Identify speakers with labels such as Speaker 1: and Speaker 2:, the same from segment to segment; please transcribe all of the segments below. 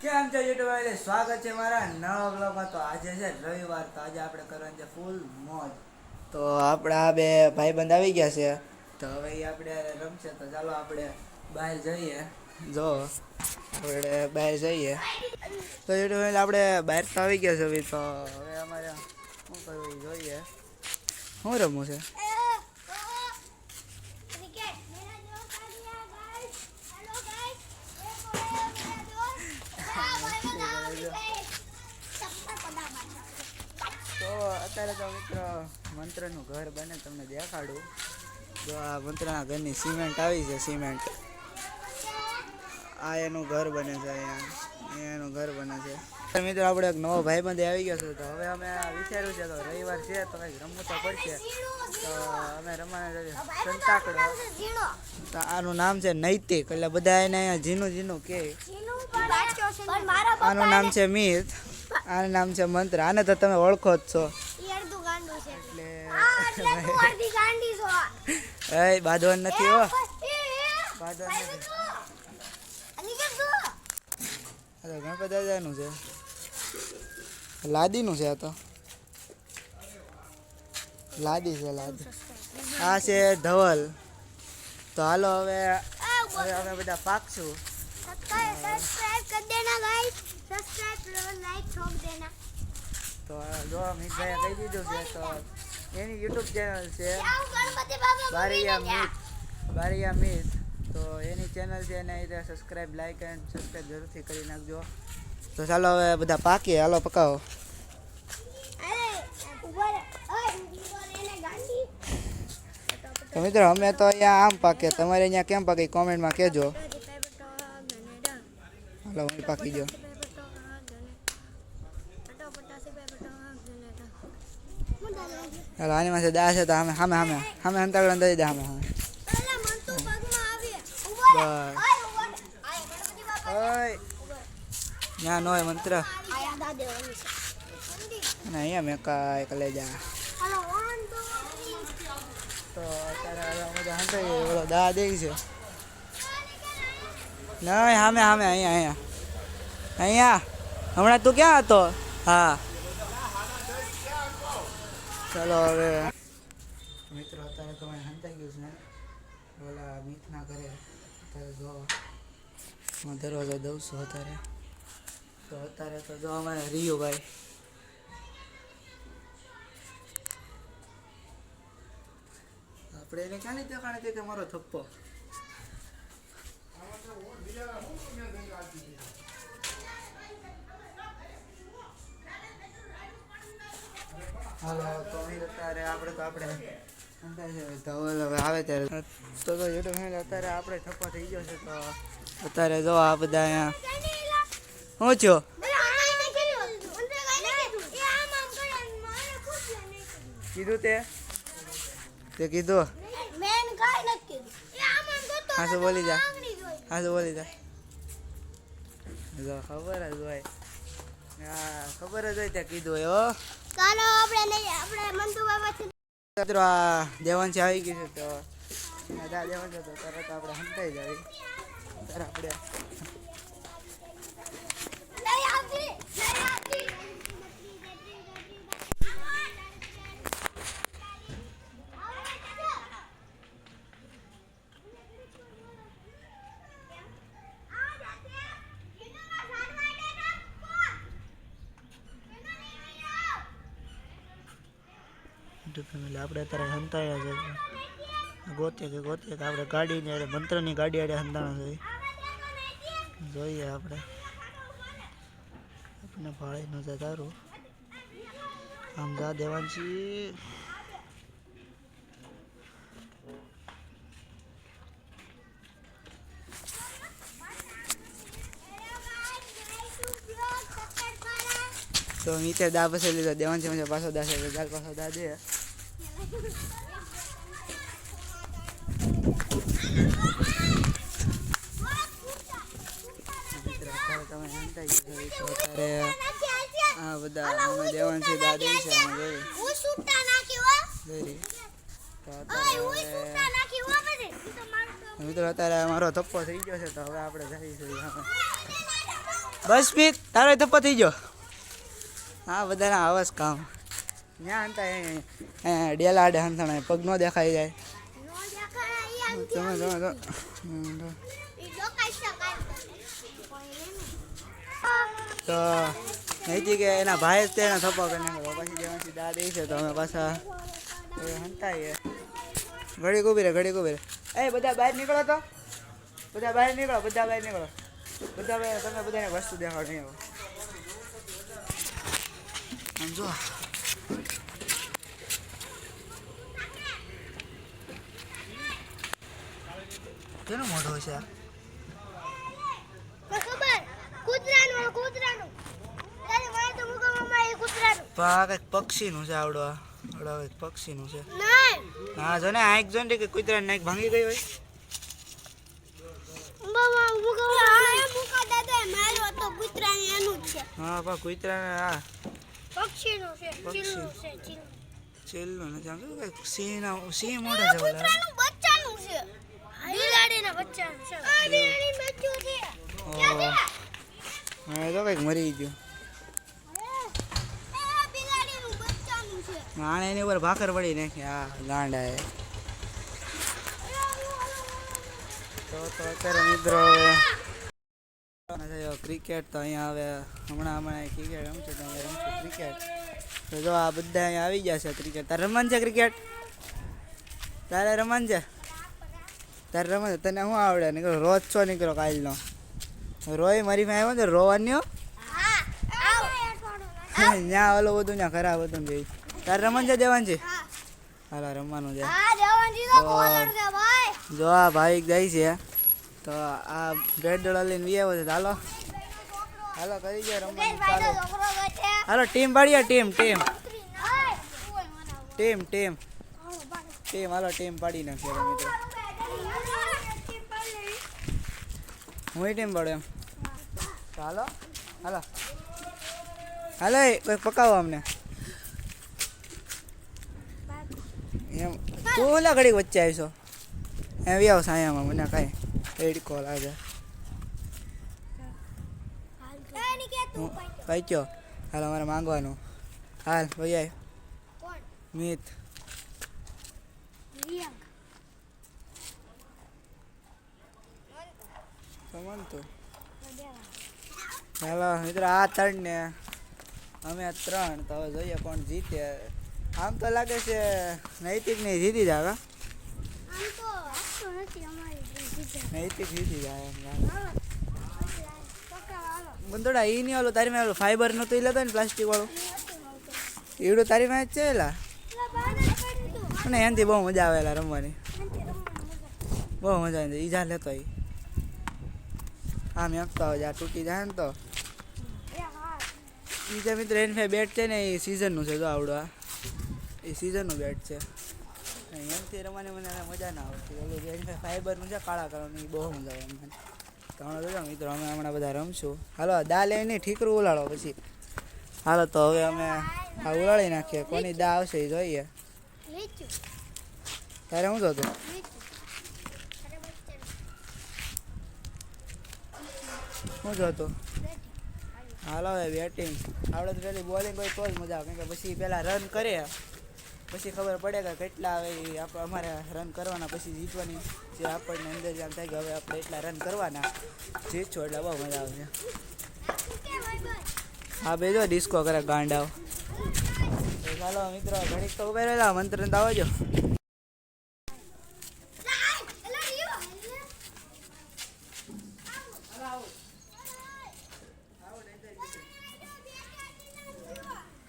Speaker 1: કેમ છે યુટ્યુબ એટલે સ્વાગત છે મારા નવા બ્લોગમાં તો આજે છે રવિવાર, તો આજે આપણે કરવાની છે ફૂલ મોજ. તો આપણા બે ભાઈબંધ આવી ગયા છે. તો હવે આપણે રમશે. તો ચાલો આપણે બહાર જઈએ. જો, આપણે બહાર જઈએ. તો યુટ્યુબ એટલે આપણે બહાર તો આવી ગયા છે હવે તો હવે અમારે શું કરવું જોઈએ? શું રમવું છે? તો મિત્રો મંત્રનું ઘર બને તમને દેખાડું. જો આ મંત્રના ઘરની સિમેન્ટ આવી છે સિમેન્ટ. આ એનું ઘર બને છે અહીંયા. એનું ઘર બને છે. મિત્રો આપણે એક નવો ભાઈબંધ આવી ગયો છે. તો હવે અમે વિચાર્યું છે તો રવિવાર છે તો કંઈક રમવું તો પડશે. તો અમે રમવાના છે સંતાકડો. તો આનું નામ છે નૈતિક. એટલે બધા એને અહીંયા ઝીનું ઝીનું
Speaker 2: મારા
Speaker 1: આનું નામ છે મિત. આનું નામ છે મંત્ર. આને તો તમે ઓળખો જ છો. એ બાંધવાન નથી હો. બાંધવાન નથી. ગણપત દાદાનું છે. લાદીનું છે આ તો. લાદી છે લાદી. આ છે ધવલ. તો હાલો હવે અમે બધા પાકશું
Speaker 2: સબસ્ક્રાઇબ
Speaker 1: તો જો મિતભાઈ કહી દીધું છે તો એની યુટ્યુબ ચેનલ છે. બારિયા મિત બારિયા મિત. તો એની ચેનલ છે એને રીતે સબસ્ક્રાઈબ લાઈક એન્ડ સબસ્ક્રાઈબ જરૂરથી કરી નાખજો. તો ચાલો હવે બધા પાકીએ. હાલો પકાવો. તો મિત્રો અમે તો અહીંયા આમ પાકે તમારે અહીંયા કેમ પાકે? કોમેન્ટમાં કહેજો હાલો હું પાકી જાઉં હાલો આની પાસે દા છે તો અમે સામે સામે સામે હંતાગડા દઈ દે સામે સામે ના નો મંત્ર. અને અહીંયા મેં કાંઈ કલે જા. તો અત્યારે હવે હંતાઈ ઓલો દા દે છે. ના સામે સામે અહીંયા અહીંયા. અહીંયા. હમણાં તું ક્યાં હતો? હા. ચાલો હવે. મિત્રો, અત્યારે તો મને હંતાઈ ગયું છે. ઓલા મિતના ઘરે. અત્યારે જો હું દરવાજો દઉં છું અત્યારે. તો અત્યારે તો જો અમારે રિયો ભાઈ. આપણે એને ક્યાં લીધે? કારણે કે મારો થપ્પો. અત્યારે આપણે તો આપણે ધવલ હવે આવે ત્યારે. તો તો અત્યારે આપણે થપ્પો થઈ ગયો છે તો અત્યારે જો આ બધા અહીંયા. શું છો? કીધું તે? તે કીધું? હા, બોલી જા. હા તો બોલી જા. જો ખબર જ હોય. હા ખબર જ હોય ત્યાં કીધું હો.
Speaker 2: ચાલો આપણે નહીં આપણે મંતુ બાબા
Speaker 1: મિત્રો, આ દેવાંશી આવી ગયું છે, તો દેવાંશ તો તરત આપણે હંતાઈ જાય. ત્યારે આપણે
Speaker 2: લઈ આવતી લઈ આવતી
Speaker 1: આપણે અત્યારે હંતાયા છે. ગોતે કે ગોતે કે આપણે ગાડીને અરે મંત્રની ગાડી આડે હંતાણા છે. જોઈએ આપણે. આપણે ભાડે ન જતારું આમ જા દેવાંશી. તો નીચે દા પછી લીધો, દેવાંશી મને પાછો દા છે ગાલ પાછો દા દે આ બધા અમે દેવાંશી દા દે છે અમે જોઈ
Speaker 2: હું સુટ્ટા નાખી
Speaker 1: જોઈ તો
Speaker 2: ઓય હું
Speaker 1: અત્યારે
Speaker 2: સુટ્ટા નાખી હો પછી ઈ તો મારું તો
Speaker 1: મિત્રો અત્યારે મારો થપ્પો થઈ ગયો છે તો હવે આપણે જઈશું બસ મીત તારો ધપ્પો થઈ ગયો. હા બધાના આવાસ કામ. ત્યાં હંતા ડેલા આડે હંતાણા પગ નો દેખાઈ જાય. તમે
Speaker 2: નહીં.
Speaker 1: તો નહીંથી કે એના ભાઈ જ તેના થપો કરી પછી જેમાંથી દાદી છે તો અમે પાછા એ હંતાઈએ. ઘડીક ઊભી રે ઘડીક ઊભી રહે એ બધા બહાર નીકળો તો. બધા બહાર નીકળો બધા બહાર નીકળો. બધા બહાર તમે બધાને વસ્તુ દેખાડો નહીં આમ જો. કેનું મોઢું છે?
Speaker 2: કૂતરાનું કૂતરાનું. તો કૂતરાનું.
Speaker 1: પણ આ કંઈક પક્ષીનું છે આવડો આવડો કંઈક પક્ષીનું છે. હા જો ને આંખ જો ને કે કૂતરા નાક ભાંગી ગઈ હોય.
Speaker 2: હા તો કૂતરાનું છે.
Speaker 1: હા પણ
Speaker 2: પક્ષીનું છે
Speaker 1: પક્ષી.
Speaker 2: છે ચીલું.
Speaker 1: છેલ્લું નથી આમ કંઈક સિંહના સિંહ મોઢા જેવો લાગે
Speaker 2: કૂતરાનું બચ્ચાનું છે બિલાડીના બચ્ચાનું છે આ બિલાડીનું બચ્ચું છે ક્યાં છે
Speaker 1: હા તો કંઈક મરી ગયું.
Speaker 2: એ બિલાડીનું બચ્ચાનું છે.
Speaker 1: આણે એની ઉપર ભાખર પડી નાખી. હા ગાંડા એ. તો તો અત્યારે મિત્રો ક્રિકેટ તો અહીંયા હવે હમણાં હમણાં ક્રિકેટ રમશે તો રમશું ક્રિકેટ તો જો આ બધા અહીંયા આવી ગયા છે ક્રિકેટ તારે રમવાનું છે ક્રિકેટ તારે રમવાનું છે? તારે રમવાનું તને શું આવડે? નીકળો. રોજ છો નીકળો કાલનો. રોય મારી પાસે આવ્યો ને રોવાની ત્યાં ઓલું બધું ત્યાં ખરાબ હતું ભાઈ તારે રમવાનું છે દેવાન છે?
Speaker 2: હા.
Speaker 1: હાલો રમવાનું છે. જો આ ભાઈ જાય છે. તો આ બેટ દડા લઈને વી આવ્યો છે. હાલો. હાલો કરી દે રમવાનું હાલો ટીમ પાડીએ team team. Team team. Team હાલો ટીમ પાડી નાખીએ મિત્રો. હું એ ટાઈમ પડે એમ. હાલો હાલો. હાલો એ કોઈ પકાવો અમને. એમ તું ઓલા ઘડીક વચ્ચે આવીશો. એમ વી આવો સાયામાં મને કાંઈ એડકો કોલ
Speaker 2: આજે.
Speaker 1: કઈ કયો હાલ અમારે માંગવાનું. હાલ ભાઈ
Speaker 2: કોણ?
Speaker 1: મિત.
Speaker 2: રિયા.
Speaker 1: તું ચાલો મિત્રો, આ ત્રણ ને અમે ત્રણ, તો હવે જોઈએ કોણ જીતે આમ તો લાગે છે નૈતિક ને જીતી
Speaker 2: જાવે.
Speaker 1: નૈતિક જીતી જાય
Speaker 2: હાલો. હાલો.
Speaker 1: બંદોડા, ઈ નહીં ઓલું તારી માં ફાઈબર નતું ઈ લેતો ને પ્લાસ્ટિક વાળું એવડું તારી માં છે એલા. અને એનાથી બહુ મજા આવે એલા રમવાની. બહુ મજા આવે ઈજા લેતો ઈ આમ એકતો આવે આ તૂટી જાય ને તો. બીજા મિત્ર એન ફાઈ બેટ છે ને એ સિઝનનું છે જો આવડો આ એ સિઝનનું બેટ છે. એમથી રમવાની મને મજા ના આવતી. ઓલું એન ફાઈ ફાઈબરનું છે કાળા કલરનું એ બહુ મજા આવે મને. તો હમણાં જોજો મિત્રો અમે હમણાં બધા રમશું. હાલો દા લે નહીં ઠીકરું ઉલાડો પછી. હાલો તો હવે અમે આ ઉલાડી નાખીએ. કોની દા આવશે એ જોઈએ. તારે શું જોતું? શું જોતો હાલો હવે બેટિંગ આપણે તો પેલી બોલિંગ હોય તો જ મજા આવે. કે પછી પહેલાં રન કરે. પછી ખબર પડે કે કેટલા એ આપણે અમારે રન કરવાના, પછી જીતવાની જે આપણને અંદર જાણ થાય કે હવે આપણે એટલા રન કરવાના. જીતશો એટલે બહુ મજા આવશે. હા બે જો ડિસ્કો કરે ગાંડાઓ. ચાલો મિત્રો, ઘડીક તો ઊભા રહેલા, મંત્ર તો આવજો
Speaker 2: લાય, એલા રીયો.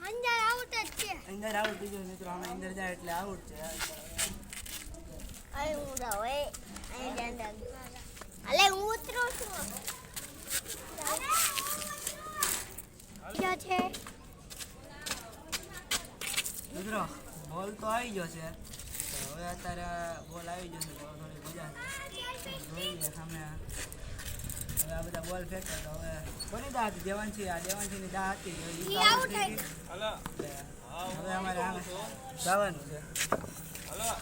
Speaker 2: અંદર આઉટ જ છે
Speaker 1: અંદર આઉટ બીજો મિત્રો અમે અંદર જાય એટલે આઉટ છે
Speaker 2: અહીં અલે હું ઉતરું છું છે
Speaker 1: મિત્રો બોલ તો આવી ગયો છે. હવે અત્યારે બોલ આવી ગયો છે તો થોડી મજા છે જોઈએ સામે. હવે આ બધા બોલ ફેંકે તો હવે કોની દા હતી દેવાંશી આ દેવાંશીની દા હતી હવે અમારે જવાનું છે. દા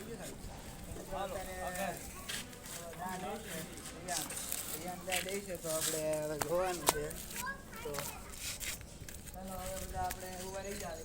Speaker 1: લેશે, રિયાન. રિયાન દા કેટલા દે છે તો આપણે હવે જોવાનું છે તો ચાલો. હવે બધા આપણે ઊભા રહી જાય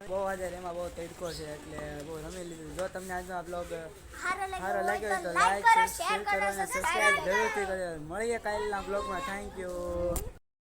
Speaker 1: બહુ હાજર એમાં બહુ તડકો છે એટલે બહુ રમી લીધું જો તમને આજનો આ બ્લોગ સારો લાગ્યો તો લાઈક શેર કરો અને સબસ્ક્રાઈબ જરૂરથી કરજો મળીએ કાલના બ્લોગમાં થેન્ક યુ